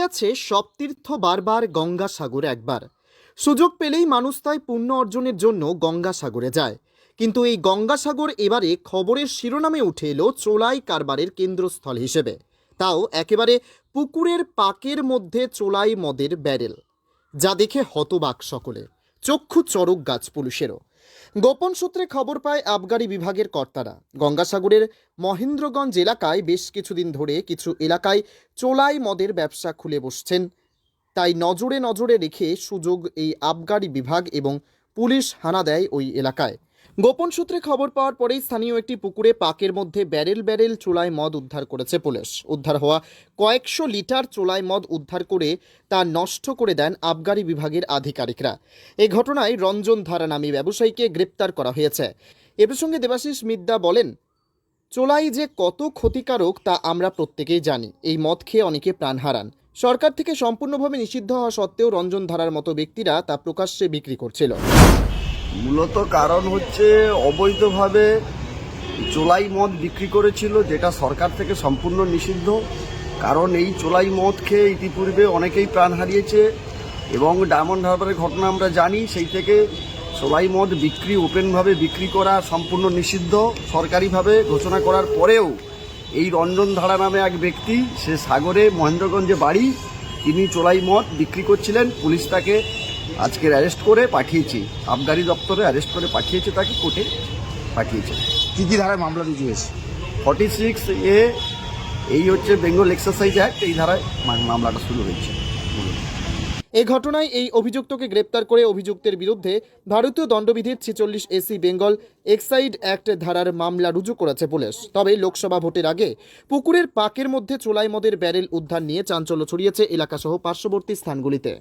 আছে সব তীর্থ বারবার গঙ্গাসাগর একবার। সুযোগ পেলেই মানুষ তাই পুণ্য অর্জনের জন্য গঙ্গাসাগরে যায়। কিন্তু এই গঙ্গাসাগর এবারে খবরের শিরোনামে উঠে এলো চোলাই কারবারের কেন্দ্রস্থল হিসেবে। তাও একেবারে পুকুরের পাকের মধ্যে চোলাই মদের ব্যারেল, যা দেখে হতবাক সকলে। চক্ষু চরক গাছ পুলিশেরও। গোপন সূত্রে খবর পায় আবগারি বিভাগের কর্তারা। গঙ্গাসাগরের মহেন্দ্রগঞ্জ এলাকায় বেশ কিছুদিন ধরে কিছু এলাকায় চোলাই মদের ব্যবসা খুলে বসছেন। তাই নজরে নজরে রেখে সুযোগ এই আবগারি বিভাগ এবং পুলিশ হানা দেয় ওই এলাকায়। গোপন সূত্রে খবর পাওয়ার পরেই স্থানীয় একটি পুকুরে পাকের মধ্যে ব্যারেল ব্যারেল চোলাই মদ উদ্ধার করেছে পুলিশ। উদ্ধার হওয়া কয়েকশো লিটার চোলাই মদ উদ্ধার করে তা নষ্ট করে দেন আবগারি বিভাগের আধিকারিকরা। এ ঘটনায় রঞ্জন ধারা নামী ব্যবসায়ীকে গ্রেপ্তার করা হয়েছে। এ প্রসঙ্গে দেবাশিস মিদ্যা বলেন, চোলাই যে কত ক্ষতিকারক তা আমরা প্রত্যেকেই জানি। এই মদ খেয়ে অনেকে প্রাণ হারান। সরকার থেকে সম্পূর্ণভাবে নিষিদ্ধ হওয়া সত্ত্বেও রঞ্জন ধারার মতো ব্যক্তিরা তা প্রকাশ্যে বিক্রি করছিল। মূলত কারণ হচ্ছে অবৈধভাবে চোলাই মদ বিক্রি করেছিল, যেটা সরকার থেকে সম্পূর্ণ নিষিদ্ধ। কারণ এই চোলাই মদ খেয়ে ইতিপূর্বে অনেকেই প্রাণ হারিয়েছে এবং ডায়মন্ড হারবারের ঘটনা আমরা জানি, সেই থেকে চোলাই মদ বিক্রি, ওপেনভাবে বিক্রি করা সম্পূর্ণ নিষিদ্ধ। সরকারিভাবে ঘোষণা করার পরেও এই রঞ্জন ধারা নামে এক ব্যক্তি, সে সাগরে মহেন্দ্রগঞ্জে বাড়ি, তিনি চোলাই মদ বিক্রি করছিলেন। পুলিশ তাকে আজকের অ্যারেস্ট করে পাঠিয়েছি। আবগারি দপ্তরে অ্যারেস্ট করে পাঠিয়েছে তাকে কোর্টে পাঠিয়েছে। কী কী ধারায় মামলা রুজু হয়েছে? ফর্টি সিক্স এ এই হচ্ছে বেঙ্গল এক্সারসাইজ অ্যাক্ট এই ধারায় মামলাটা শুরু হয়েছে। এই ঘটনায় এই অভিযুক্তকে গ্রেপ্তার করে অভিযুক্তের বিরুদ্ধে ভারতীয় দণ্ডবিধির ছেচল্লিশ এসি বেঙ্গল এক্সাইড অ্যাক্ট ধারার মামলা রুজু করেছে পুলিশ। তবে লোকসভা ভোটের আগে পুকুরের পাকের মধ্যে চোলাই মদের ব্যারেল উদ্ধার নিয়ে চাঞ্চল্য ছড়িয়েছে এলাকাসহ পার্শ্ববর্তী স্থানগুলিতে।